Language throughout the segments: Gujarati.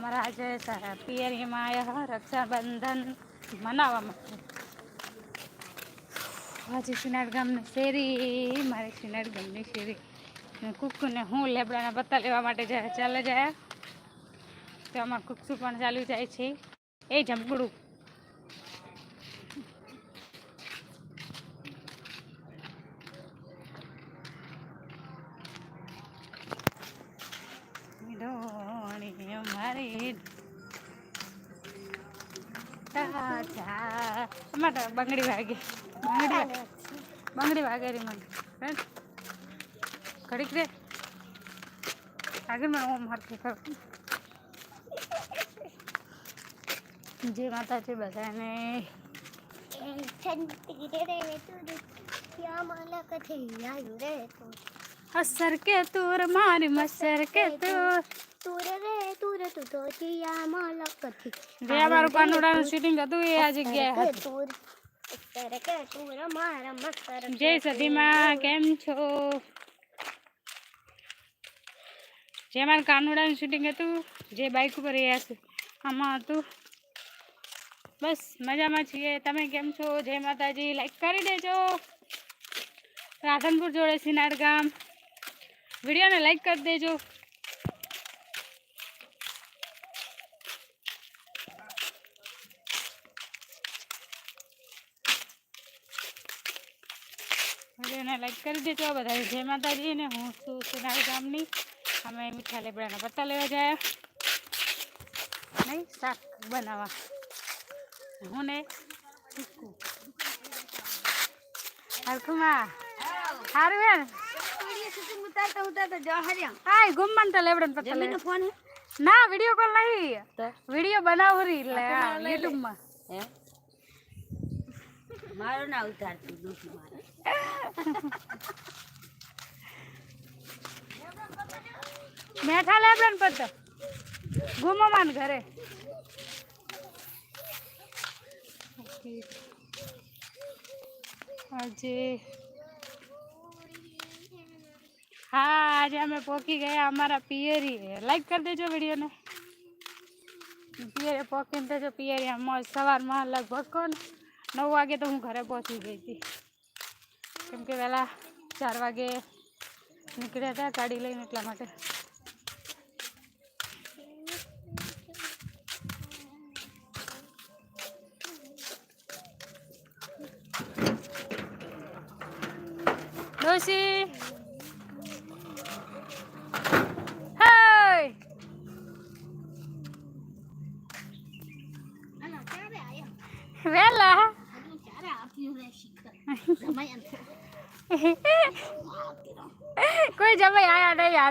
અમારા આજે પિયરીમાં આવ્યા રક્ષાબંધન મનાવવા માટે. આજે સિનાડ ગામની શેરી, મારી સિનાડ ગામની શેરી. કૂકને હું લેબડાના પત્તા લેવા માટે ચાલે જાય. તો અમારું કુકસુ પણ ચાલુ જાય છે. એ જમકડું. બંગડી વાગે. બંગડી બંગડી વાગે રી મને. ઘડીક રે. આગળ મને ઓમ હરખી કર. જે માતાજી બધાને. અસર કે તુર, મારી મસર કે થી જે અમારું કાનુડાનું શૂટિંગ હતું એ આ જગ્યાએ હતું. જય સદીમાં કેમ છો? જે અમારું કાનુડાનું શૂટિંગ હતું જે બાઇક ઉપર રહ્યા છે આમાં હતું. બસ મજામાં છીએ. તમે કેમ છો? જય માતાજી. લાઈક કરી દેજો. રાધનપુર જોડે સિનાડ ગામ. વિડીયોને લાઈક કરી દેજો. વિડીયોને લાઈક કરી દેજો. બધા જય માતાજી ને હું છું સિનાડ ગામની. અમે મીઠા લેબડાના પત્તા લેવા જાય. નહીં શાક બનાવવા. હું ને હરખુમાં સારું હે ને હાય ગુમ્મન તો લેબડન પત્તા ફોન ના વીડિયો કોલ નહીં. વીડિયો બનાવો રી એટલે યુટ્યુબમાં. મારો ના ઉતારતું દુઃખ મારે. મેઠા લેબડન પત્તા ગુમ્માન ઘરે આજે હા આજે અમે પોકી ગયા અમારા પિયરી લાઈક કરી દેજો વિડીયોને પિયરે પોકીને તો જો પિયરી મોજ સવારમાં લગભગ કોણ નવ વાગે તો હું ઘરે પહોંચી ગઈ હતી કેમ કે વહેલા ચાર વાગે નીકળ્યા હતા ગાડી લઈને એટલા માટે.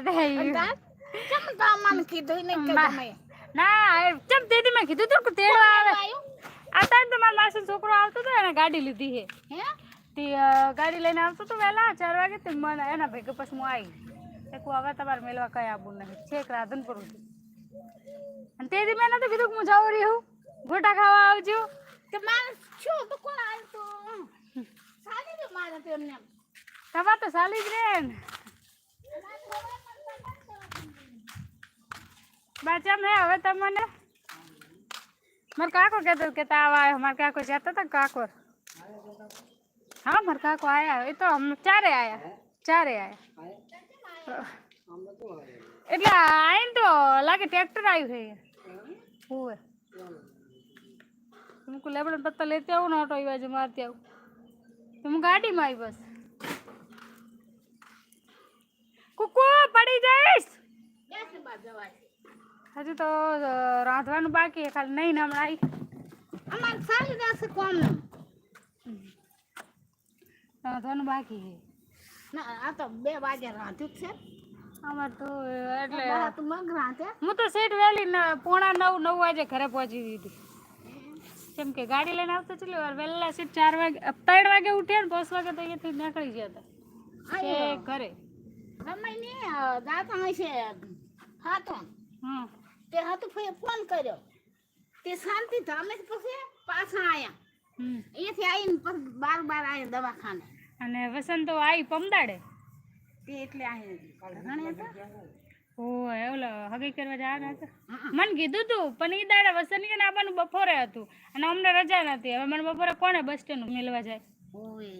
આયા નહીં યાદ આવી ના એ ચમ તેદી મેં કીધું તું કે તેડવા આવે આ ટાઈમ તો મારા માસી છોકરો આવતો હતો એને ગાડી લીધી છે તે અ, ગાડી લઈને આવતો હતો વહેલા ચાર વાગે તે મને એના ભેગા પછી હું આવી એક હવે તમારે મેળવા કઈ આવું નહીં છેક રાધનપુર સુધી અને તેથી મેં નતું કીધું કે હું જાઉં રહી હું ગોટા ખાવા આવજો તમારે તો ચાલી જ રે ને બચ્ચા મેં હવે તમને મારા કાકો કહેતો કે તાવ આવ્યો મારા કાકો જતા હતા કાકો હા મારા કાકો આવ્યા એ તો ચારે આવ્યા ચારે આવ્યા એટલે આવીને તો લાગે ટ્રેક્ટર આવ્યું છે હોવે હું લેબડ પત્તા લેતી આવું ને ઓટો એ બાજુ મારતી આવું તો હું ગાડીમાં આવી બસ કુકુ પડી જઈશ જવાય હજુ તો રાંધવાનું બાકી છે ખાલી નહીં હમણાં આવી રાંધવાનું બાકી છે. ના આ તો બે વાગે રાંધ્યું છે. અમાર તો એટલે બહાર મગ રાંધે. હું તો સેટ વહેલી પોણા નવ નવ વાગે ઘરે પહોંચી દીધી કેમ કે ગાડી લઈને આવતો ચલી વાર વહેલા સીટ ચાર વાગે ત્રણ વાગે ઉઠ્યા ને દસ વાગે તો અહીંયાથી નીકળી ગયા હતા. ઘરે. ગમે ને દાતા હશે હાથો હમ. તે હતું ફોન ફોન કર્યો. તે શાંતિ અમે પછી પાછા આયા. અહીંયાથી આવીને પછી બાર બાર આયા દવાખાને. અને વસંતો આવી પમદાડે? તે એટલે ઓય ઓલો હગી કરવા જવાના હતા? મને કીધું તું પણ ઈ દાડે વસની કે આવવાનું બપોરે હતું. અને અમને રજા નથી હવે મને બપોરે કોને બસ સ્ટેન્ડ મેળવા જાય? ઓય.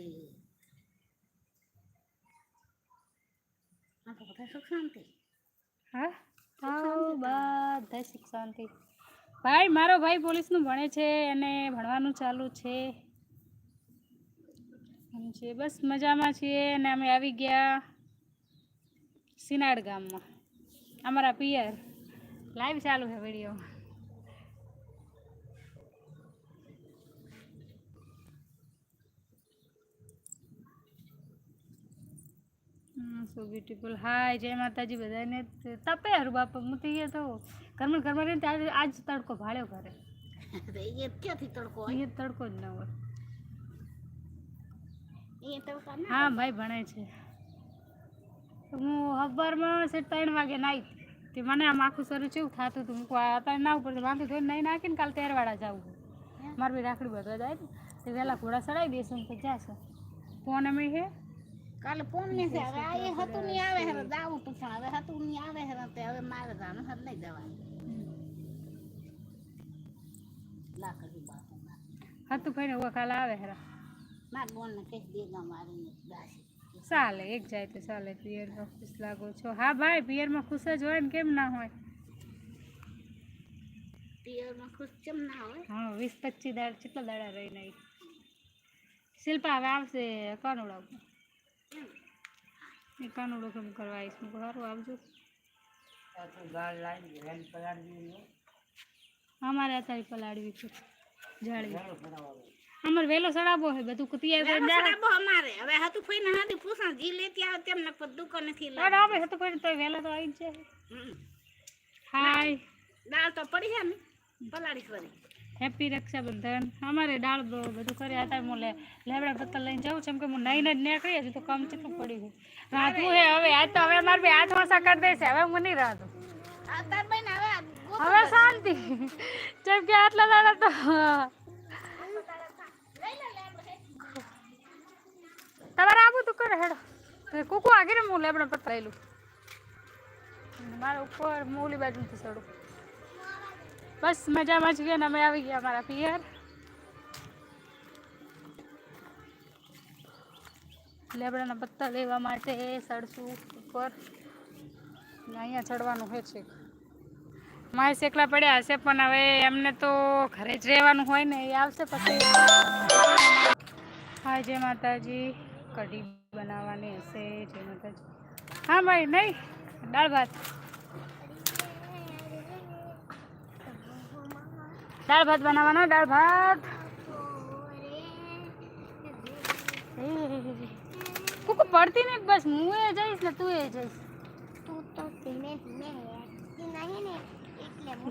સુખ શાંતિ. હા? બધા સુખ શાંતિ. ભાઈ મારો ભાઈ પોલીસનું ભણે છે અને ભણવાનું ચાલુ છે. છે બસ મજામાં છીએ અને અમે આવી ગયા સિનાડ ગામમાં. અમારા પિયર. લાઈવ ચાલુ છે વીડિયો. સો બ્યુટીફુલ હાય જય માતાજી બધાને. તપે હરું બાપા હું તો ગયા તો ઘરમાં ઘરમાં રહીને ત્યારે આજ તડકો ભાળ્યો ઘરે. ક્યાંથી તડકો અહીંયા તડકો જ ના હોય. હા ભાઈ ભણાય છે. હું સવારમાં છે ત્રણ વાગે નાઈ. તે મને આમ આખું શરીર છે થતું હતું. મૂકવા અત્યારે ના ઉપર વાંધો ધોઈને નહીં નાખીને કાલે તેરવાડા જવું મારે બી રાખડી બધવા જાય ને. તે વહેલા ઘોડા ચડાવી દઈશું તો જાશે. ફોન અમે હે? કાલે ફોન નહીં છે હવે આ હતું નહીં આવે હે તું પણ હવે હતું નહીં આવે હે તે હવે મારે જાનું હર નહીં જવાનું. લાકડી બાપુ હતું ભાઈ ને કાલે આવે હેરા. મારા બોન ને કહી દેગા મારીને દાસી ચાલે એક જાય તો ચાલે પિયરમાં ખુશ લાગો છો. હા ભાઈ પિયરમાં ખુશ જ હોય ને કેમ ના હોય? પિયરમાં ખુશ કેમ ના હોય? હા વીસ પચીસ દાડા કેટલા દાડા રહીને આવી શિલ્પા હવે આવશે કાનુડા એ કેમ કરવા આવીશ? હું સારું આવજો. અમારે અત્યારે પલાળવી છે. જાળવી અમારે વેલો સડાબો હે બધું તૈયાર કરીને સડાબો અમારે. હવે હતું ફઈ ને હાથી પૂછા જી લેતી આવે તેમ ને દુકાન નથી અરે હવે હતું ફઈ તો વહેલા તો આવી જ જાય. હાય. દાળ તો પડી છે ને પલાળી કરી હેપી રક્ષાબંધન અમારે દાળ બધું કર્યા હતા. હું લેબડા પત્તા લઈને જાઉં છું. એમ કે હું નહીં જ નીકળી હજુ તો કમ કેટલું પડી ગયું. રાતું હે હવે આજ તો હવે મારે બે હાથ વાસા કરી દેશે. હવે હું નહીં રાતું. આ હવે આ શાંતિ. જેમ કે આટલા દાડા તો તમારે આવું તું કરે હેડો. કુકુ આગળ હું લેબડા પત્તર લઈ લઉં. મારા ઉપર મૂલી બાજુથી ચડું બસ મજામાં જ ગયા ને અમે આવી ગયા અમારા પિયર. લેબડાના પત્તા લેવા માટે સડશું ઉપર અહીંયા ચડવાનું હોય છે. માય એકલા પડ્યા હશે પણ હવે એમને તો ઘરે જ રહેવાનું હોય ને એ આવશે પછી. હા જય માતાજી. કઢી બનાવવાની હશે જય માતાજી. હા ભાઈ, નહીં, દાળ ભાત. દાળ ભાત બનાવવાનો દાળ ભાત. એ, કુકુ પડતી નહીં બસ હું એ જઈશ ને તું એ જઈશ.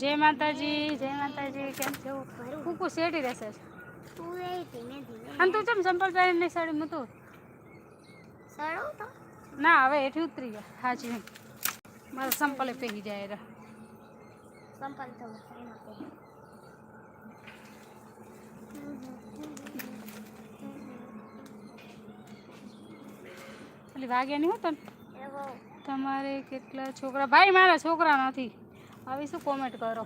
જય માતાજી જય માતાજી કેમ છો? કુકુ શેઠી રહેશે. અને તું ચમ સંપલ પહેરીને નહીં સાડી મૂતું? ના હવે એથી ઉતરી ગયા. હાજી. મારા સંપલે પહેરી જાય રા. ખાલી વાગ્યા નહીં હોતો ને તમારે કેટલા છોકરા? ભાઈ મારા છોકરા નથી. આવી શું કોમેન્ટ કરો?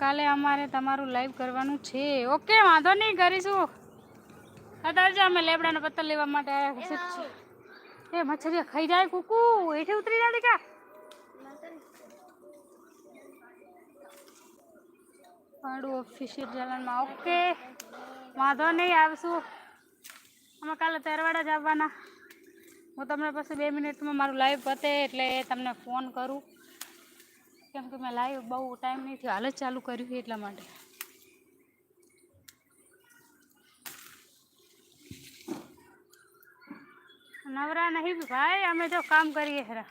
કાલે અમારે તમારું લાઈવ કરવાનું છે. ઓકે વાંધો નહીં કરીશું. અત્યારે જો અમે લેબડાના પત્તર લેવા માટે આવ્યા. એ મચ્છરીઓ ખાઈ જાય કુકુ. એઠી ઉતરી જાય કા પાડું ઓફિશિયલ જલનમાં ઓકે. વાંધો નહીં, આવશું. અમે કાલે તેરવાડા જ આવવાના. હું તમને પછી બે મિનિટમાં મારું લાઈવ પતે એટલે તમને ફોન કરું. કેમ કે મેં લાઈવ બહુ ટાઈમ નહીં થયો. હાલ જ ચાલુ કર્યું એટલા માટે. નવરા નહીં ભાઈ, અમે જો કામ કરીએ હેરા.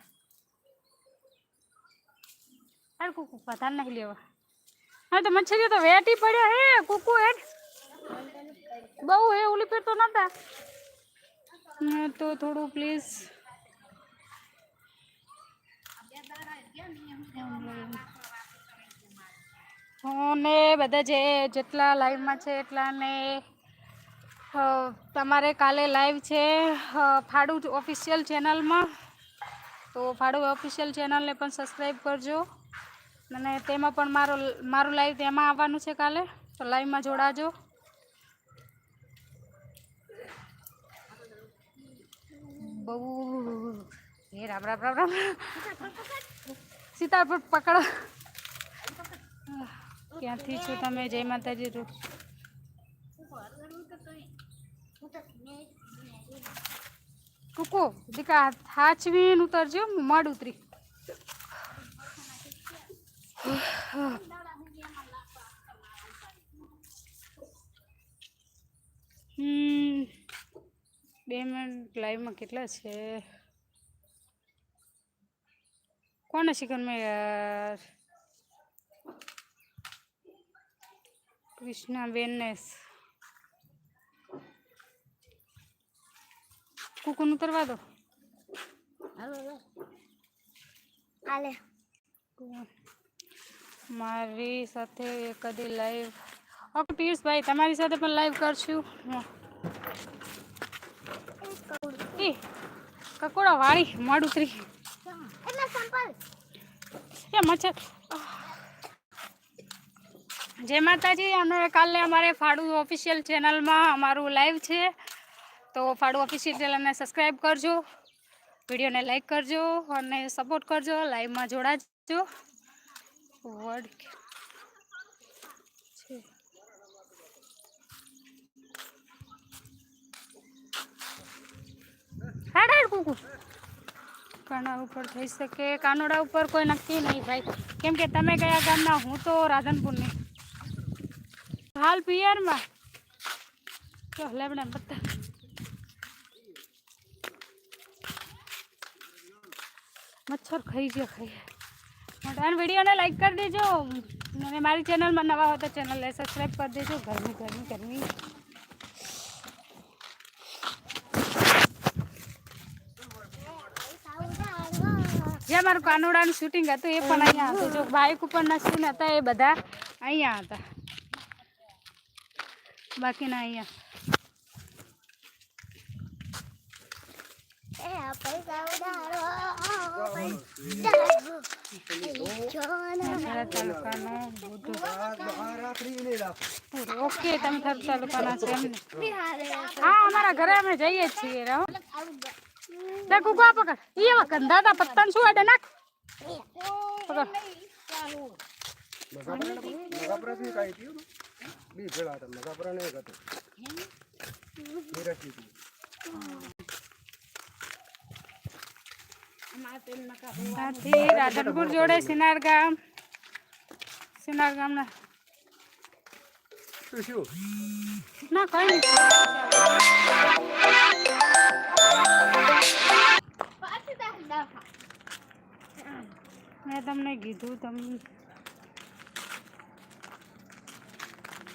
અરે કુકુ, પધાર નહીં લેવા. હા, તો મચ્છરીઓ તો વેટી પડ્યા હે, કુકુ હેડ. બહુ હે, ઓલી પેર તો નતા. તો થોડું પ્લીઝ ને બધા જે જેટલા લાઈવમાં છે એટલાને તમારે કાલે લાઈવ છે ફાડુ ઓફિશિયલ ચેનલમાં તો ફાડુ ઓફિશિયલ ચેનલને પણ સબસ્ક્રાઈબ કરજો. અને તેમાં પણ મારો મારું લાઈવ તેમાં આવવાનું છે કાલે. તો લાઈવમાં જોડાજો. બહુ એ રામ રામ રામ રામ સીતાપુર પકડો. ક્યાંથી છો તમે? જય માતાજી રૂ કુકુ દીકા હાચવીને ઉતરજો, હું મોડ ઉતરી. બે મિનિટ લાઈવમાં કેટલા છે? કોને શીખર યાર? યાર કૃષ્ણાબેનને કુકુન ઉતરવા દો. હાલે મારી સાથે કદી લાઈવ ઓકે પિયુષભાઈ તમારી સાથે પણ લાઈવ કરશું. કકોડા વાળી મોડ ઉતરી એ મચ્છર. જય માતાજી અને કાલે અમારે ફાળું ઓફિશિયલ ચેનલમાં અમારું લાઈવ છે. તો ફાળું ઓફિશિયલ ચેનલને સબસ્ક્રાઈબ કરજો વિડીયોને લાઈક કરજો અને સપોર્ટ કરજો લાઈવમાં જોડાજો. વર્ડ છે હાડ હાડ કુકુ કાના ઉપર થઈ શકે કાનોડા ઉપર કોઈ નક્કી નહીં ભાઈ કેમ કે તમે કયા ગામના હું તો રાધનપુરની હાલ પિયરમાં તો લેબડા બધા મચ્છર ખાઈ ગયા ખાઈ અને વિડીયોને લાઈક કરી દેજો. અને મારી ચેનલમાં નવા હોય તો ચેનલને સબસ્ક્રાઈબ કરી દેજો. ગરમી ગરમી ગરમી. જે મારું કાનોડાનું શૂટિંગ હતું, એ પણ અહીંયા હતું. જો બાઇક ઉપરના સીન હતા એ બધા અહીંયા હતા. બાકીના અહીંયા. તાલુકાનો બુધુ ઓકે તમે થર તાલુકાના છે હા અમારા ઘરે અમે જઈએ જ છીએ રહો. દેખું કો પકડ. ઈ વખત દાદા પત્તાને શું આડે નાખ? પકડ મગાપરાથી કાંઈ થયું ને? બી ભેળા હતા મગાપરા ને એક હતું નિરાશી હતી. ત્યાંથી રાધનપુર જોડે સિનાર ગામ સિનાર ગામના ના કઈ મેં તમને કીધું તમને.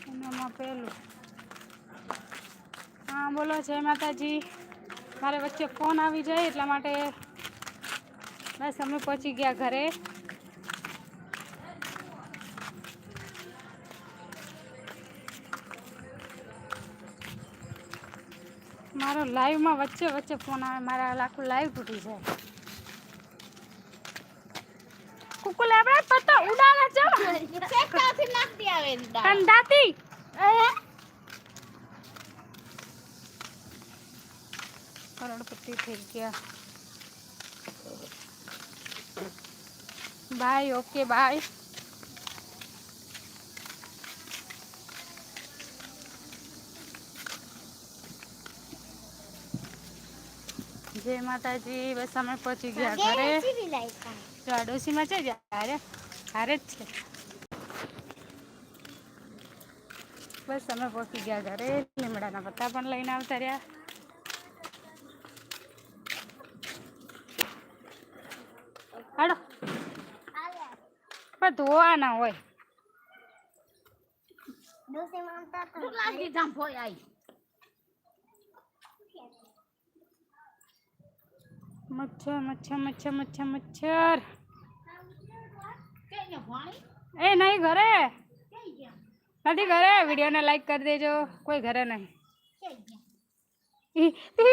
એનામાં પેલું. હા બોલો જય માતાજી. મારે વચ્ચે ફોન આવી જાય એટલા માટે બસ અમે પહોંચી ગયા ઘરે. મારો લાઈવમાં વચ્ચે વચ્ચે ફોન આવે મારા આખું લાઈવ તૂટી જાય. કુકુ લેબડા પત્તા કંદાતી કરોડપતિ થઈ ગયા. બાય ઓકે બાય જય માતાજી બસ અમે પહોંચી ગયા ઘરે. તો આ છે હારે હારે જ છે. બસ અમે પહોંચી ગયા ઘરે લીમડાના પત્તા પણ લઈને આવતા રહ્યા. પણ ધોવા ના હોય. મચ્છર મચ્છર મચ્છર મચ્છર મચ્છર. એ નહીં ઘરે. નથી ઘરે. વિડીયોને લાઈક કરી દેજો. કોઈ ઘરે નહીં.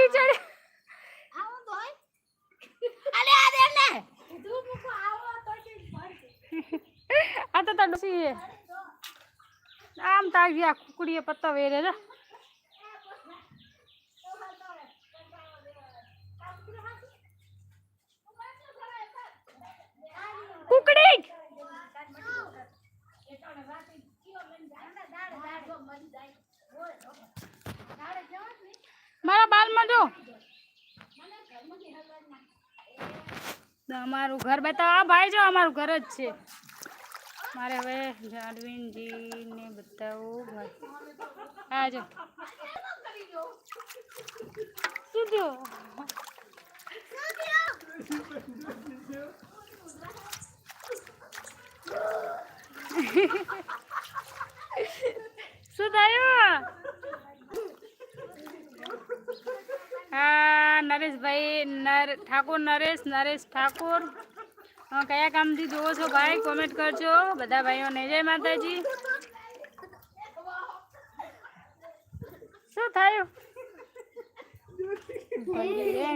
ચડે. હોય આ તો તાર ડોસી આમ તાકી આ કુકડીએ પત્તો વેરે છે કુકડી મારા બાલમાં જો. અમારું ઘર બતાવો. આ ભાઈ જો અમારું ઘર જ છે. મારે હવે જાડવીનજીને બતાવું આજો જો. શું થયું? શું થયું? હા, નરેશભાઈ, નર, ઠાકોર, નરેશ નરેશ ઠાકોર. કયા કામથી જોવો છો ભાઈ? કોમેન્ટ કરજો. બધા ભાઈઓને જય માતાજી. શું થયું?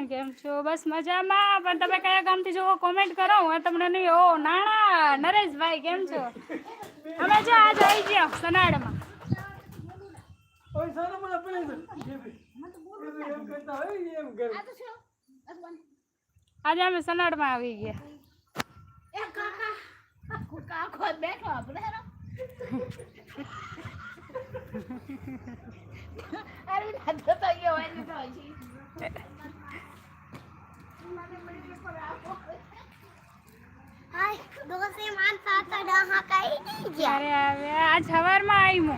કેમ છો? બસ મજામાં. પણ તમે કયા કામથી જોવો કોમેન્ટ કરો. હું તમને નહીં ઓ નાણા. નરેશભાઈ કેમ છો? અમે જો આજ આવી ગયા સનાડમાં. ઓય સારા મને પેલે એમ કરતા હોય એમ કરે. આ તો શું બસ બન આજે અમે સનાડમાં આવી ગયા. કાકો બેઠો આપણે અરે દાદા તો એ હોય તો હજી. હાય દોસ્તી માન સાતા ડહા કઈ ગયા. આવે આજ સવારમાં આવી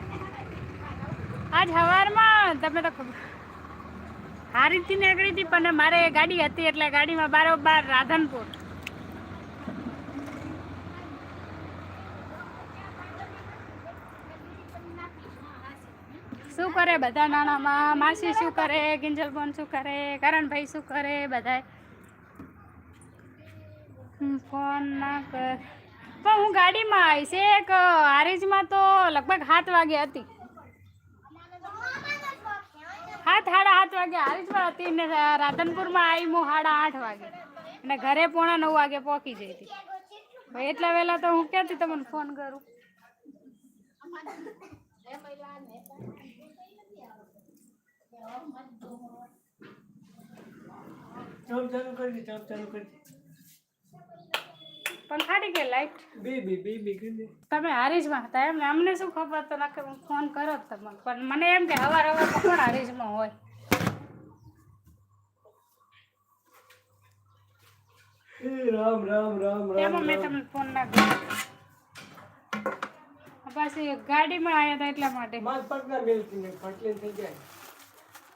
આજ સવારમાં તમે તો ખબર. હારીથી નીકળી હતી પણ મારે ગાડી હતી એટલે ગાડીમાં બારોબાર રાધનપુર. શું કરે બધા નાણામાં? માસી શું કરે? કિંજલબોન શું કરે? કરણભાઈ શું કરે હમ, ફોન ના કર પણ હું ગાડીમાં આવીશ. એક હારીજમાં તો લગભગ સાત વાગે હતી. સાત સાડા સાત વાગે હારીજમાં હતી ને રાધનપુરમાં આવી હું સાડા આઠ વાગે. અને ઘરે પોણા નવ વાગે પહોંચી જઈ હતી. એટલા વહેલા તો હું ક્યાંથી તમને ફોન કરું? ચાલ ચાલુ કરી દે ચાલ ચાલુ કરી દે પણ ખાટી ગઈ લાઈટ બે બે બે બે કરી દે તમે હારીજમાં હતા એમ ને અમને શું ખબર? તો નાખે હું ફોન કરો જ તમને. પણ મને એમ કે હવાર હવારમાં કોણ હારીજમાં હોય? એ રામ રામ રામ રામ એમાં મેં તમને ફોન ના કર્યો. પાછી ગાડીમાં આવ્યા હતા એટલા માટે. માર પગના મેલતી ને ફટલે થઈ જાય.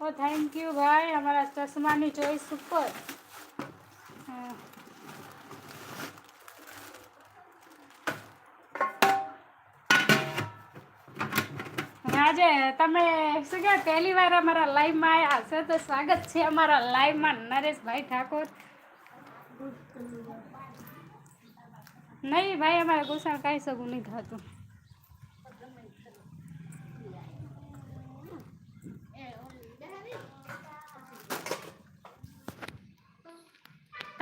ઓ થેન્ક યુ ભાઈ. અમારા ચશ્માની ચોઈસ ઉપર. આજે તમે શું કે પહેલી વાર અમારા લાઈવમાં આવ્યા હશે તો સ્વાગત છે અમારા લાઈવમાં નરેશભાઈ ઠાકોર. નહીં ભાઈ અમારે ગુસ્સા કાંઈ સગું નહીં થતું.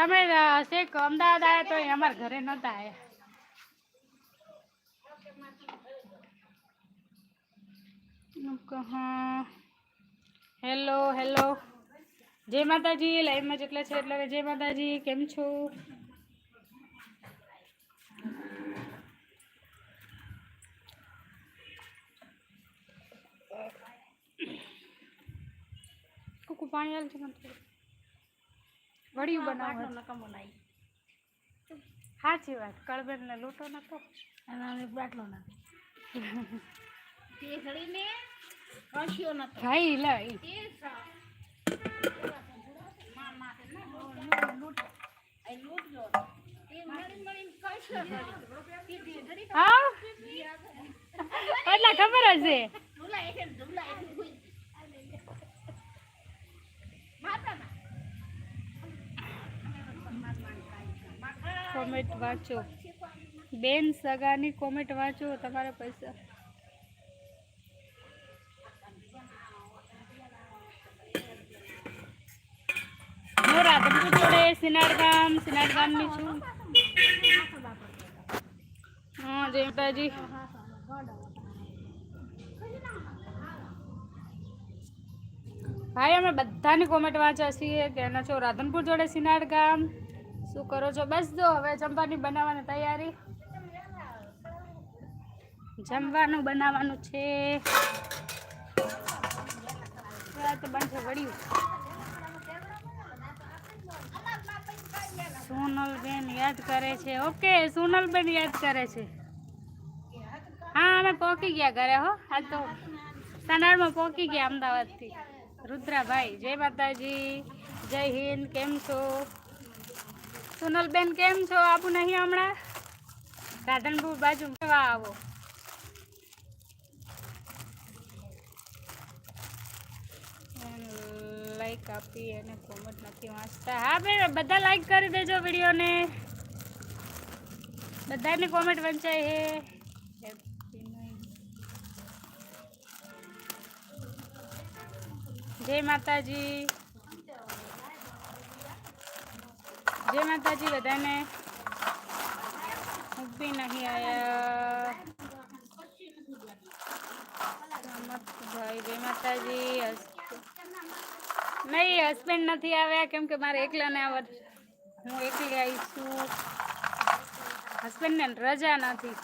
તમે અ, શેખ અમદાવાદ આવ્યા તો અમારા ઘરે નહોતા આવ્યા એમ કે હા. Hello hello. જય માતાજી લાઈવમાં જેટલા છે એટલે કે જય માતાજી કેમ છો? કુકુ પાણી આલ છે મને થોડું. વડિયું બનાવવાનું. નકમો નાઈ સાચી વાત કળબેરને લોટો નતો અને અમે બાટલો નાખી. તે ઘડીને કશ્યો નતો ભાઈ સા- માં कॉमेंट वाँचो बेन सगा कॉमेंट वाँचो तेरे पैसा जी भाई अमे बधाने कोमेंट वाँचा छे कहना छो राधनपुर जोड़े सीनाड गाम શું કરો છો? બસ જો, હવે જમવાની બનાવવાની તૈયારી. જમવાનું બનાવવાનું છે. તો બનશે વળ્યું સોનલબેન યાદ કરે છે. ઓકે, સોનલબેન યાદ કરે છે. હા, અમે પહોંચી ગયા ઘરે હો. આ તો સનાળમાં પહોંચી ગયા અમદાવાદથી. રુદ્રાભાઈ, જય માતાજી. જય હિન્દ, કેમ છો? સોનલબેન કેમ છો આબુ નહીં હમણાં રાધનપુર બાજુ કેવા આવો લાઈક આપી અને કોમેન્ટ નથી વાંચતા હા ભાઈ બધા લાઈક કરી દેજો વિડીયોને બધાની કોમેન્ટ વંચાય હે Happy night. જય માતાજી જય માતાજી બધાને હું બી નહીં આયા ભાઈ જય માતાજી હસ- નહીં હસબન્ડ નથી આવ્યા, કેમ કે મારે એકલાને આવત હું એકલી આવી છું. હસબન્ડને રજા નથી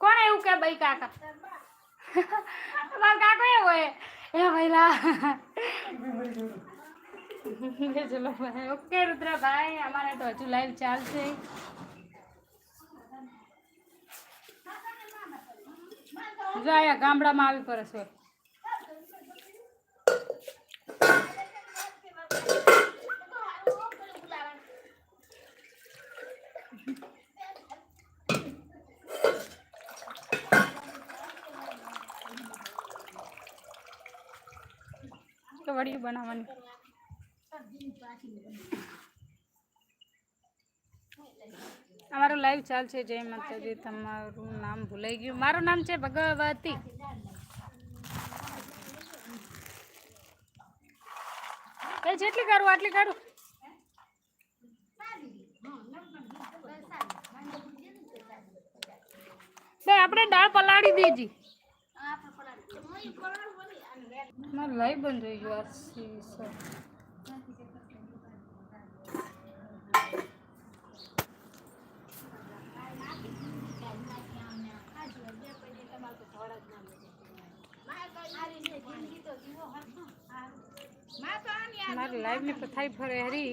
કોણ એવું કે ભાઈ કાકા તમારા કાકો એવો હે એ ભઈલા ચલો ભાઈ. ઓકે રુદ્રભાઈ, અમારે તો હજુ લાઈવ ચાલશે. જો આયા ગામડામાં આવી પરસ હોય તો વડી બનાવવાની. અમારું લાઈવ ચાલશે જય માતાજી. તમારું નામ ભૂલાઈ ગયું. મારું નામ છે ભગવતી. જેટલી કરું આટલી કરું બે આપણે દાળ પલાળી દેજી. મારું લાઈવ બંધ થઈ ગયું આ. મારી લાઈવની પથારી ફરે હરી.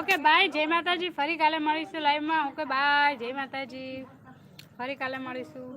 ઓકે બાય જય માતાજી. ફરી કાલે મળીશું લાઈવમાં ઓકે બાય જય માતાજી. ફરી કાલે મળીશું.